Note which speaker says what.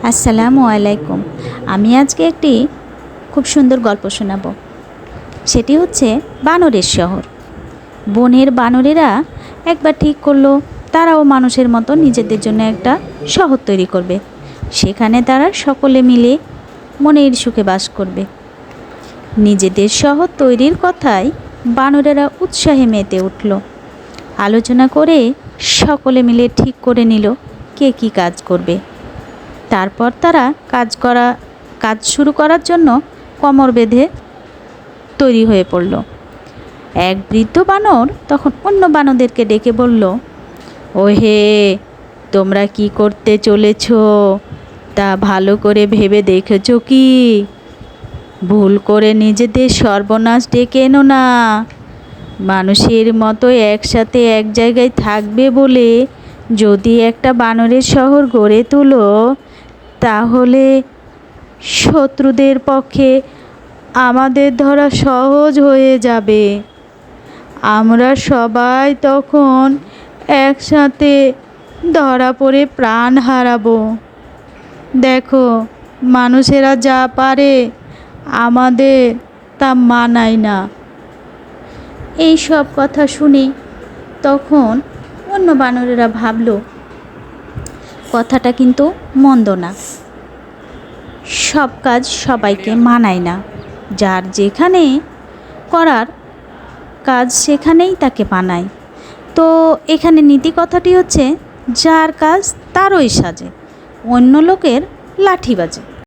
Speaker 1: আসসালামু আলাইকুম। আমি আজকে একটি খুব সুন্দর গল্প শোনাব। সেটি হচ্ছে বানরের শহর। বনের বানরেরা একবার ঠিক করল, তারাও মানুষের মতো নিজেদের জন্য একটা শহর তৈরি করবে। সেখানে তারা সকলে মিলে মনের সুখে বাস করবে। নিজেদের শহর তৈরির কথায় বানরেরা উৎসাহে মেতে উঠল। আলোচনা করে সকলে মিলে ঠিক করে নিল কে কী কাজ করবে। তারপর তারা কাজ করা, কাজ শুরু করার জন্য কমর বেঁধে তৈরি হয়ে পড়ল। এক বৃদ্ধ বানর তখন অন্য বানরদেরকে ডেকে বলল ও হে তোমরা কি করতে চলেছ? তা ভালো করে ভেবে দেখেছ কি? ভুল করে নিজেদের সর্বনাশ ডেকে এনো না। মানুষের মতো একসাথে এক জায়গায় থাকবে বলে যদি একটা বানরের শহর গড়ে তুলো তাহলে শত্রুদের পক্ষে আমাদের ধরা সহজ হয়ে যাবে। আমরা সবাই তখন একসাথে ধরা পড়ে প্রাণ হারাবো। দেখো, মানুষেরা যা পারে, আমাদের তা মানায় না। এই সব কথা শুনে তখন অন্য বানরেরা ভাবলো কথাটা কিন্তু মন্দ না। সব কাজ সবাইকে মানায় না। যার যেখানে করার কাজ সেখানেই তাকে মানায়। তো এখানে নীতি কথাটি হচ্ছে, যার কাজ তারই সাজে, অন্য লোকের লাঠি বাজে।